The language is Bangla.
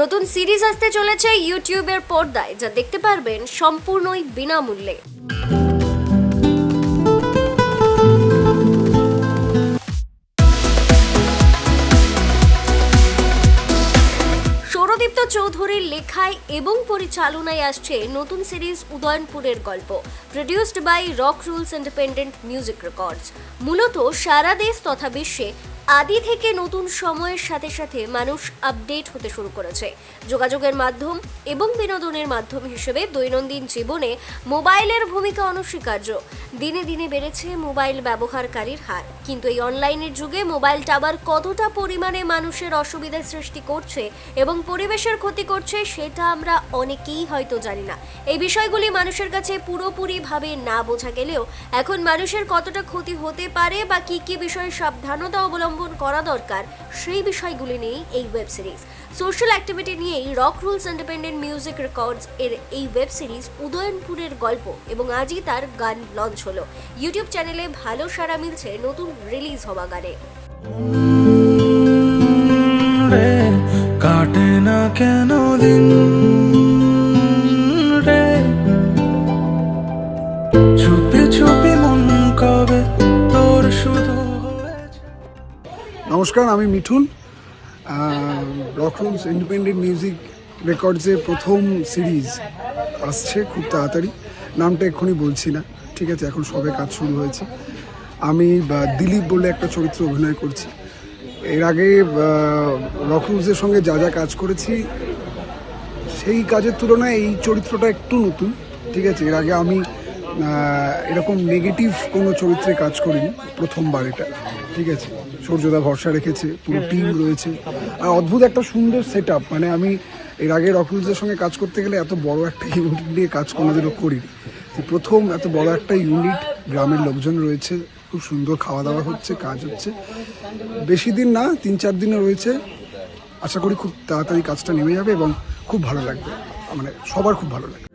নতুন সিরিজ আসতে চলেছে ইউটিউবের পর্দায় যা দেখতে পারবেন সম্পূর্ণই বিনামূল্যে। সৌরদীপ্ত চৌধুরীর লেখায় এবং পরিচালনায় আসছে নতুন সিরিজ উদয়নপুরের গল্প produced by Rock Rules independent music records মূলত সারা দেশ তথা বিশ্বে আদি থেকে নতুন সময়ের সাথে সাথে মানুষ আপডেট হতে শুরু করেছে। যোগাযোগের মাধ্যম এবং বিনোদনের মাধ্যম হিসেবে দৈনন্দিন জীবনে মোবাইলের ভূমিকা অনস্বীকার্য। দিনে দিনে বেড়েছে মোবাইল ব্যবহারকারীর হার। কিন্তু এই অনলাইনের যুগে মোবাইল টাওয়ার কতটা পরিমাণে মানুষের অসুবিধার সৃষ্টি করছে এবং পরিবেশের ক্ষতি করছে সেটা আমরা অনেকেই হয়তো জানি না। এই বিষয়গুলি মানুষের কাছে পুরোপুরিভাবে না বোঝা গেলেও এখন মানুষের কতটা ক্ষতি হতে পারে বা কি কি বিষয়ে সাবধানতা অবলম্বন করা দরকার, সেই বিষয়গুলি নিয়েই এই ওয়েব সিরিজ সোশ্যাল অ্যাক্টিভিটি নিয়েই Rock Rules independent music records এর এই ওয়েব সিরিজ উদয়নপুরের গল্প এবং আজই তার গান লঞ্চ হলো। ইউটিউব চ্যানেলে ভালো সাড়া মিলছে নতুন রিলিজ হওয়া গানে। কেন দিন রে? চুপি মন কবে তোর শুধু নমস্কার, আমি Mithun. Rock Rules independent music রেকর্ডসের প্রথম সিরিজ আসছে খুব তাড়াতাড়ি। নামটা এক্ষুনি বলছি না। ঠিক আছে, এখন সবে কাজ শুরু হয়েছে। আমি দিলীপ বলে একটা চরিত্র অভিনয় করছি। এর আগে রকরুমসের সঙ্গে যা যা কাজ করেছি সেই কাজের তুলনায় এই চরিত্রটা একটু নতুন ঠিক আছে? এর আগে আমি এরকম নেগেটিভ কোনো চরিত্রে কাজ করিনি প্রথমবার এটা ঠিক আছে? সূর্যদা ভরসা রেখেছে পুরো টিম রয়েছে। আর অদ্ভুত একটা সুন্দর সেট মানে আমি এর আগে রকুলসের সঙ্গে কাজ করতে গেলে এত বড় একটা ইউনিট নিয়ে কাজ কোনোদিনও করিনি। প্রথম এত বড় একটা ইউনিট গ্রামের লোকজন রয়েছে খুব সুন্দর খাওয়া দাওয়া হচ্ছে, কাজ হচ্ছে। বেশি দিন না, তিন চার দিনে রয়েছে। আশা করি খুব তাড়াতাড়ি কাজটা নেমে যাবে এবং খুব ভালো লাগবে। মানে সবার খুব ভালো লাগবে